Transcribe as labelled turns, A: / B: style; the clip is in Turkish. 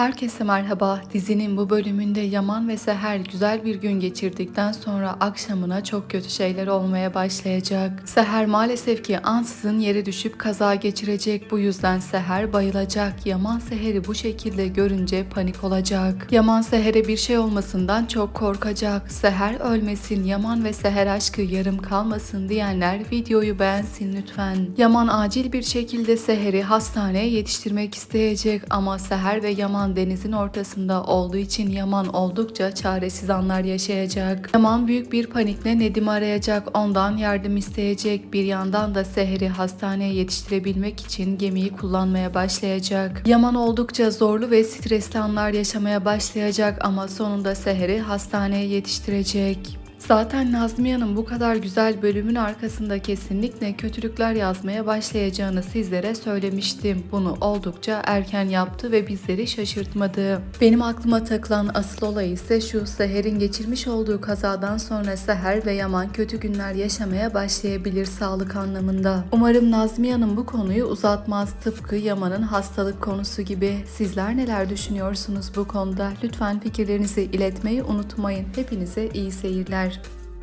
A: Herkese merhaba. Dizinin bu bölümünde Yaman ve Seher güzel bir gün geçirdikten sonra akşamına çok kötü şeyler olmaya başlayacak. Seher maalesef ki ansızın yere düşüp kaza geçirecek. Bu yüzden Seher bayılacak. Yaman Seher'i bu şekilde görünce panik olacak. Yaman Seher'e bir şey olmasından çok korkacak. Seher ölmesin, Yaman ve Seher aşkı yarım kalmasın diyenler videoyu beğensin lütfen. Yaman acil bir şekilde Seher'i hastaneye yetiştirmek isteyecek ama Seher ve Yaman denizin ortasında olduğu için Yaman oldukça çaresiz anlar yaşayacak. Yaman büyük bir panikle Nedim'i arayacak, ondan yardım isteyecek. Bir yandan da Seher'i hastaneye yetiştirebilmek için gemiyi kullanmaya başlayacak. Yaman oldukça zorlu ve stresli anlar yaşamaya başlayacak ama sonunda Seher'i hastaneye yetiştirecek. Zaten Nazmiye'nin bu kadar güzel bölümün arkasında kesinlikle kötülükler yazmaya başlayacağını sizlere söylemiştim. Bunu oldukça erken yaptı ve bizleri şaşırtmadı. Benim aklıma takılan asıl olay ise şu Seher'in geçirmiş olduğu kazadan sonra Seher ve Yaman kötü günler yaşamaya başlayabilir sağlık anlamında. Umarım Nazmiye Hanım bu konuyu uzatmaz tıpkı Yaman'ın hastalık konusu gibi. Sizler neler düşünüyorsunuz bu konuda? Lütfen fikirlerinizi iletmeyi unutmayın. Hepinize iyi seyirler. amor.